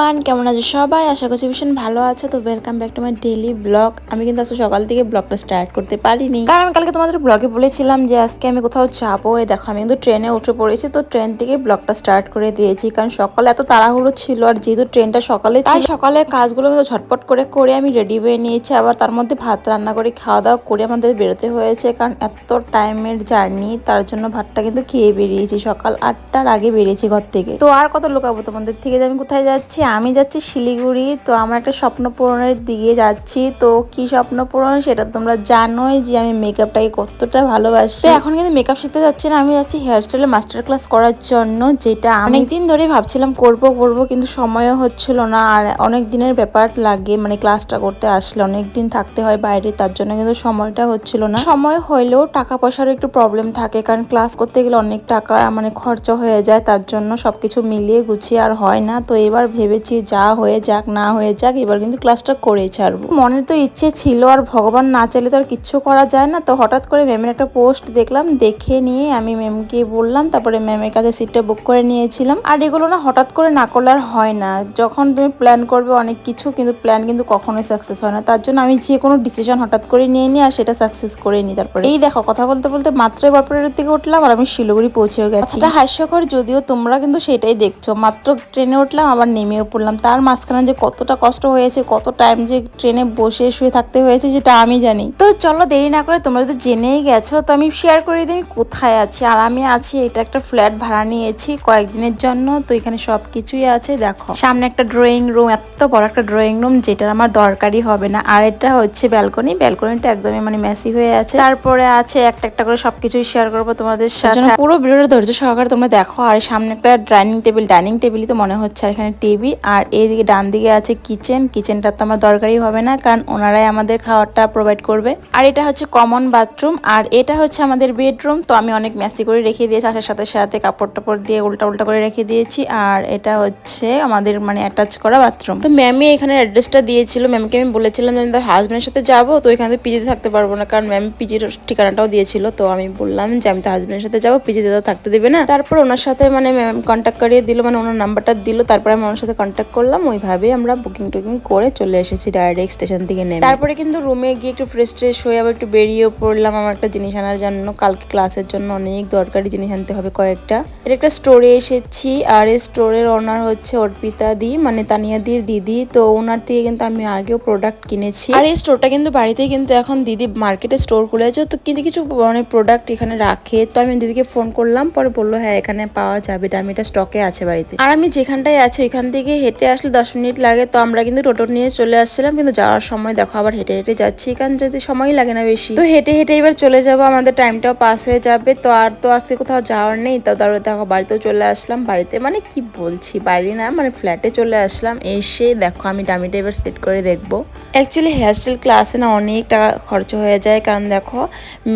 Everyone কেমন আছে সবাই? আশা করছি ভীষণ ভালো আছে। তো welcome back to my daily blog আমি কিন্তু আজকে সকাল থেকে ব্লগটা স্টার্ট করতে পারিনি। কারণ আমি কালকে তোমাদের ব্লগে বলেছিলাম যে আজকে আমি কোথাও যাব। এই দেখো, আমি কিন্তু ট্রেনে উঠে পড়েছি, তো ট্রেন থেকে ব্লগটা স্টার্ট করে দিয়েছি। কারণ সকালে এত তাড়াহুড়ো ছিল, আর যেহেতু ট্রেনটা সকালে তাই সকালে কাজগুলো কিন্তু ঝটপট করে করে আমি রেডি হয়ে নিয়েছি। আবার তার মধ্যে ভাত রান্না করে খাওয়া দাওয়া করে আমাদের বেরোতে হয়েছে। কারণ এত টাইমের জার্নি তার জন্য ভাতটা কিন্তু খেয়ে বেরিয়েছি। সকাল আটটার আগে বেরিয়েছি ঘর থেকে। তো আর কত লোকাবো তোমাদের থেকে যে আমি কোথায় যাচ্ছি? আমি যাচ্ছি শিলিগুড়ি তো আমার একটা স্বপ্ন পূরণের দিকে যাচ্ছি। তো কি স্বপ্ন পূরণ সেটা তোমরা জানোই যে আমি মেকআপটাকে কতটা ভালোবাসি। এখন কিন্তু মেকআপ শিখতে যাচ্ছি না আমি যাচ্ছি হেয়ার স্টাইলের মাস্টার ক্লাস করার জন্য যেটা অনেকদিন ধরে ভাবছিলাম করব করব কিন্তু সময়ও হচ্ছিল না। আর অনেক দিনের ব্যাপার লাগে মানে ক্লাসটা করতে আসলে অনেক দিন থাকতে হয় বাইরে তার জন্য কিন্তু সময়টা হচ্ছিল না। সময় হইলেও টাকা পয়সার একটু প্রবলেম থাকে কারণ ক্লাস করতে গেলে অনেক টাকা মানে খরচা হয়ে যায় তার জন্য সবকিছু মিলিয়ে গুছিয়ে আর হয় না। তো এবার ভেবেছি যা হয়ে যাক, না হয়ে যাক, এবার কিন্তু ক্লাসটা করে ছাড়বো। মনের তো ইচ্ছে ছিল, আর ভগবান না চাইলে তো আর কিচ্ছু করা যায় না। তো হঠাৎ করে ম্যামের একটা পোস্ট দেখলাম, দেখে নিয়ে আমি ম্যামকে বললাম, তারপরে ম্যামের কাছে সিটটা বুক করে নিয়েছিলাম। আর এগুলো না হঠাৎ করে না করলে আর হয় না। যখন তুমি প্ল্যান করবে অনেক কিছু, কিন্তু প্ল্যান কিন্তু কখনোই সাকসেস হয় না। তার জন্য আমি যে কোনো ডিসিশন হঠাৎ করে নিয়ে নিই আর সেটা সাকসেস করে নিই তারপরে। এই দেখো, কথা বলতে বলতে মাত্র বারপুরের থেকে উঠলাম, আর আমি শিলিগুড়ি পৌঁছেও গেছি। এটা হাস্যকর যদিও তোমরা কিন্তু সেটাই দেখছ। মাত্র ট্রেনে উঠলাম, আবার নেমেও পড়লাম। তার মাঝখানে যে কতটা কষ্ট হয়েছে কত টাইম যে ট্রেনে বসে শুয়ে থাকতে হয়েছে সেটা আমি জানি। তো চলো দেরি না করে তোমরা তো জেনেই গেছো তো আমি শেয়ার করে দিই কোথায় আছি। আর আমি আছি এটা একটা ফ্ল্যাট ভাড়া নিয়েছি কয়েকদিনের জন্য। তো এখানে সব কিছুই আছে দেখো। সামনে একটা ড্রয়িং রুম এত বড় একটা ড্রয়িং রুম যেটার আমার দরকারই হবে না। আর এটা হচ্ছে ব্যালকনি ব্যালকনিটা একদমই মানে মেসি হয়ে আছে। তারপরে আছে একটা একটা করে সবকিছুই শেয়ার করব তোমাদের সাথে। পুরো ভিডিওটা ধৈর্য সহকারে তোমরা দেখো। আর সামনে একটা ডাইনিং টেবিল ডাইনিং টেবিলই তো মনে হচ্ছে আর এখানে টিভি আর এইদিকে ডান দিকে আছে কিচেন কিচেনটা তো আমার দরকারই হবে না, কারণ ওনারাই আমাদের খাওয়ারটা প্রোভাইড করবে। আর এটা হচ্ছে কমন বাথরুম আর এটা হচ্ছে আমাদের বেডরুম তো আমি অনেক মেসি করে রেখে দিয়েছি। আসার সাথে সাথে কাপড় টাপড় দিয়ে উল্টা উল্টা করে রেখে দিয়েছি। আর এটা হচ্ছে আমাদের মানে অ্যাটাচ করা বাথরুম তো ম্যামই এখানে অ্যাড্রেসটা দিয়েছিল। ম্যামকে আমি বলেছিলাম যে আমি তার হাজব্যান্ডের সাথে যাব। তো এখানে পিজিতে থাকতে পারব না। কারণ ম্যাম পিজির ঠিকানাটাও দিয়েছিল। তো আমি বললাম যে আমি তো হাজব্যান্ডের সাথে যাব। পিজিতে তো থাকতে দেবে না। তারপর ওনার সাথে মানে ম্যাম কন্ট্যাক্ট করিয়ে দিল। মানে ওনার নাম্বারটা দিল। তারপরে আমি ওনার সাথে কন্ট্যাক্ট করলাম, ওইভাবে আমরা বুকিং টুকিং করে চলে এসেছি ডাইরেক্ট স্টেশন থেকে নেমে। তারপরে কিন্তু রুমে গিয়ে একটু ফ্রেশ ট্রেশ হয়ে আবার একটু বেরিয়ে পড়লাম। আমার একটা জিনিস আনার জন্য, কালকে ক্লাসের জন্য অনেক দরকারি জিনিস আনতে হবে কয়েকটা। এর একটা স্টোরে এসেছি, আর এই স্টোরের ওনার হচ্ছে অর্পিতা দি মানে তানিয়া দির দিদি। তো ওনার থেকে কিন্তু আমি আগেও প্রোডাক্ট কিনেছি। আর এই স্টোরটা কিন্তু বাড়িতেই কিন্তু এখন দিদি মার্কেটে স্টোর খুলেছে তো কিন্তু কিছু মানে প্রোডাক্ট এখানে রাখে। তো আমি দিদিকে ফোন করলাম, পরে বলল হ্যাঁ এখানে পাওয়া যাবে। এটা আমি এটা স্টকে আছে বাড়িতে। আর আমি যেখানটায় আছি, ওইখান থেকে হেঁটে আসলে দশ মিনিট লাগে। তো আমরা কিন্তু টোটো নিয়ে চলে আসছিলাম, কিন্তু যাওয়ার সময় দেখো আবার হেঁটে হেঁটে যাচ্ছি, কারণ যদি সময় লাগে না বেশি। তো হেঁটে হেঁটে এবার চলে যাব, আমাদের টাইমটাও পাস হয়ে যাবে। তো আর তো আজকে কোথাও যাওয়ার নেই, তো তারপরে দেখো বাড়িতেও চলে আসলাম। বাড়িতে মানে কি বলছি, বাড়ি না মানে ফ্ল্যাটে চলে আসলাম। এসে দেখো আমি ডামিটা এবার সেট করে দেখব। অ্যাকচুয়ালি হেয়ারস্টাইল ক্লাসে না অনেক টাকা খরচ হয়ে যায়, কারণ দেখো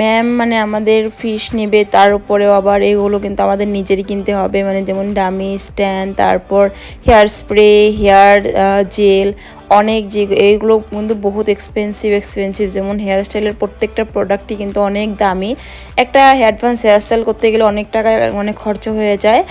ম্যাম মানে আমাদের ফিস নেবে, তার উপরেও আবার এগুলো কিন্তু আমাদের নিজেরই কিনতে হবে। মানে যেমন ডামি স্ট্যান্ড তারপর হেয়ার স্প্রে হেয়ার জেল অনেক যে এইগুলো কিন্তু বহুত এক্সপেন্সিভ এক্সপেন্সিভ যেমন হেয়ার স্টাইলের প্রত্যেকটা প্রোডাক্টই কিন্তু অনেক দামি। একটা অ্যাডভান্স হেয়ার স্টাইল করতে গেলে অনেক টাকা মানে খরচ হয়ে যায়।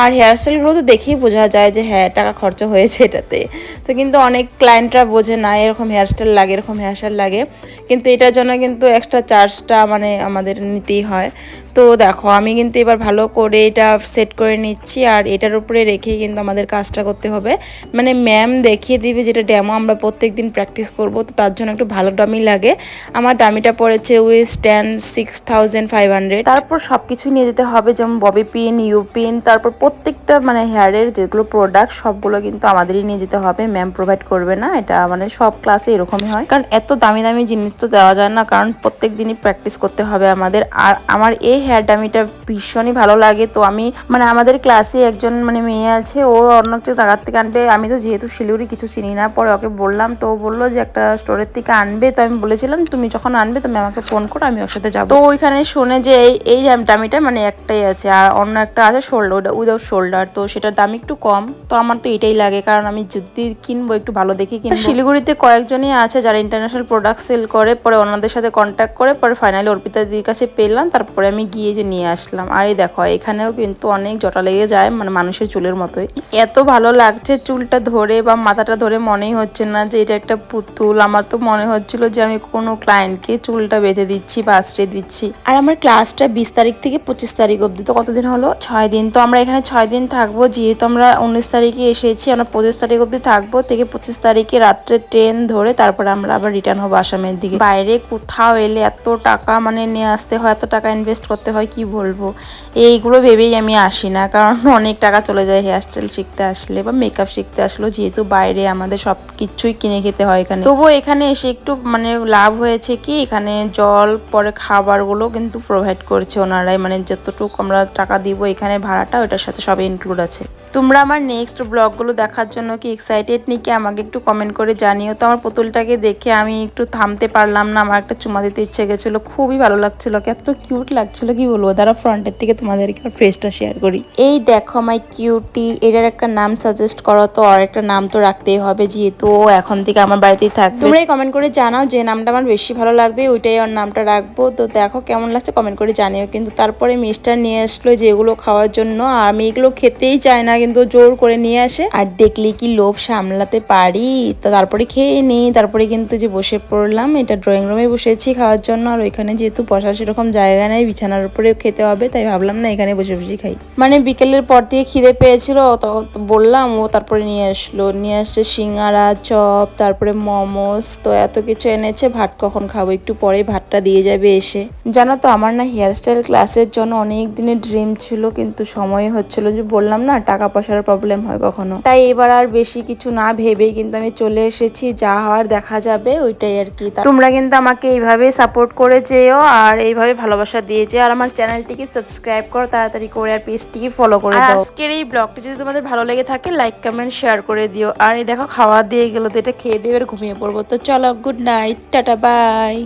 আর হেয়ার স্টাইলগুলো তো দেখেই বোঝা যায় যে হ্যাঁ টাকা খরচ হয়েছে এটাতে। তো কিন্তু অনেক ক্লায়েন্টরা বোঝে, না, এরকম হেয়ার স্টাইল লাগে, এরকম হেয়ার স্টাইল লাগে। কিন্তু এটার জন্য কিন্তু এক্সট্রা চার্জটা মানে আমাদের নিতেই হয়। তো দেখো, আমি কিন্তু এবার ভালো করে এটা সেট করে নিচ্ছি। আর এটার উপরে রেখেই কিন্তু আমাদের কাজটা করতে হবে। মানে ম্যাম দেখিয়ে দিবে যেটা ড্যামো আমরা প্রত্যেক দিন প্র্যাকটিস করব তো তার জন্য একটু ভালো দামি লাগে। আমার দামিটা পড়েছে with stand six thousand five hundred তারপর সব কিছু নিয়ে যেতে হবে যেমন ববি পিন ইউ পিন তারপর প্রত্যেকটা মানে হেয়ারের যেগুলো প্রোডাক্ট সবগুলো কিন্তু আমাদেরই নিয়ে যেতে হবে। ম্যাম প্রোভাইড করবে না এটা মানে সব ক্লাসে এরকমই হয়। কারণ এত দামি দামি জিনিস তো দেওয়া যায় না কারণ প্রত্যেক দিনই প্র্যাকটিস করতে হবে আমাদের। আর আমার এই হেয়ার ডামিটা ভীষণই ভালো লাগে তো আমি মানে আমাদের ক্লাসে একজন মানে মেয়ে আছে ও অন্য একটা জায়গার থেকে আনবে। আমি তো যেহেতু শিলিগুড়ি কিছু চিনি না পরে ওকে বললাম তো বলল যে একটা স্টোরের থেকে আনবে। তো আমি বলেছিলাম তুমি যখন আনবে তুমি আমাকে ফোন করো আমি ওর সাথে যাব। তো ওইখানে শুনে যে এই এই মানে একটাই আছে আর অন্য একটা আছে শোল্ডার ওটা উইদাউট শোল্ডার তো সেটার দাম একটু কম তো আমার তো এটাই লাগে কারণ আমি যদি কিনবো একটু ভালো দেখে কিনবো। শিলিগুড়িতে কয়েকজনই আছে যারা ইন্টারন্যাশনাল প্রোডাক্ট সেল করে পরে ওনাদের সাথে কন্ট্যাক্ট করে পরে ফাইনালি অর্পিতা দিদির কাছে পেলাম তারপরে আমি গিয়ে যে নিয়ে আসলাম। আর এই দেখো এখানেও কিন্তু অনেক জটা লেগে যায় মানে মানুষের চুলের মতোই। এত ভালো লাগছে চুলটা ধরে বা মাথাটা ধরে মনেই হচ্ছে না যে এটা একটা পুতুল। আমার তো মনে হচ্ছিল যে আমি কোনো ক্লায়েন্টকে চুলটা বেঁধে দিচ্ছি বা আশ্রয় দিচ্ছি। আর আমার ক্লাসটা বিশ তারিখ থেকে পঁচিশ তারিখ অবধি। তো কতদিন হলো? ছয় দিন। তো আমরা এখানে ছয় দিন থাকব। যেহেতু আমরা উনিশ তারিখে এসেছি আমরা পঁচিশ তারিখ অবধি থাকব। থেকে পঁচিশ তারিখে রাত্রে ট্রেন ধরে তারপরে আমরা আবার রিটার্ন হব আসামের দিকে। বাইরে কোথাও এলে এত টাকা মানে নিয়ে আসতে হয় এত টাকা ইনভেস্ট করতে হয় কি বলব? এইগুলো ভেবেই আমি আসি না। কারণ অনেক টাকা চলে যায় হেয়ার স্টাইল শিখতে আসলে বা মেকআপ শিখতে আসলো। যেহেতু বাইরে আমাদের সব কিছুই কিনে খেতে হয় এখানে। তবুও এখানে এসে একটু মানে লাভ হয়েছে কি, এখানে জল, পরে খাবারগুলো কিন্তু প্রোভাইড করছে ওনারাই। মানে যতটুকু আমরা টাকা দিব এখানে ভাড়াটা, ওটার সাথে সব ইনক্লুড আছে। তোমরা আমার নেক্সট ব্লগগুলো দেখার জন্য কি এক্সাইটেড নাকি আমাকে একটু কমেন্ট করে জানিও। তো আমার পুতুলটাকে দেখে আমি একটু থামতে পারলাম না, আমার একটা চুমা দিতে ইচ্ছে গেছিল। খুবই ভালো লাগছিল এত কিউট লাগছিল, কি বলব? তারা ফ্রন্টের থেকে তোমাদেরকে ফ্রেশটা শেয়ার করি। এই দেখো মাই কিউটি এটার একটা নাম সাজেস্ট করো তো, আর একটা নাম তো রাখতেই হবে যেহেতু ও এখন থেকে আমার বাড়িতেই থাকবে। তোমরাই কমেন্ট করে জানাও যে নামটা আমার বেশি ভালো লাগবে, ওইটাই ওর নামটা রাখব। তো দেখো কেমন লাগছে কমেন্ট করে জানিও। কিন্তু তারপরে মিষ্টার নিয়ে আসলো যে এগুলো খাওয়ার জন্য, আর আমি এগুলো খেতেই চাই না, কিন্তু জোর করে নিয়ে আসে। আর দেখলে কি লোভ সামলাতে পারি? তো তারপরে খেয়ে নিই। তারপরে কিন্তু যে বসে পড়লাম, এটা ড্রয়িং রুমে বসেছি খাওয়ার জন্য। আর ওইখানে যেহেতু বসার সেরকম জায়গা নেই, বিছানার উপরে খেতে হবে, তাই ভাবলাম না এখানে বসে বসে খাই। মানে বিকেলের পর থেকে খিদে পেয়েছিল, তো বললাম ও তারপরে নিয়ে আসলো। নিয়ে আসছে সিঙ্গারা চপ তারপরে মোমোস তো এত কিছু এনেছে ভাত কখন খাব? একটু পরে ভাতটা দিয়ে যাবে এসে। জানো তো আমার না হেয়ার স্টাইল ক্লাসের জন্য অনেক দিনের ড্রিম ছিল কিন্তু সময় হচ্ছিল যে বললাম না টাকা পয়সার প্রবলেম হয় কখনো। তাই এবার আর বেশি কিছু না ভেবে কিন্তু আমি চলে এসেছি যা হওয়ার দেখা যাবে ওইটাই আর কি। তোমরা কিন্তু আমাকে এইভাবে সাপোর্ট করে যেও আর এইভাবে ভালোবাসা দিয়ে যেও আর আমার চ্যানেলটিকে সাবস্ক্রাইব করো তাড়াতাড়ি করে আর পেজটিকে ফলো করে দাও। আজকের এই ব্লগটি যদি তোমাদের ভালো লেগে থাকে লাইক কমেন্ট শেয়ার করে দিও। আর এই দেখো খাওয়া দিয়ে গেলো তো এটা খেয়ে দিয়ে এবার ঘুমিয়ে পড়ব। তো চলো গুড নাইট টাটা বাই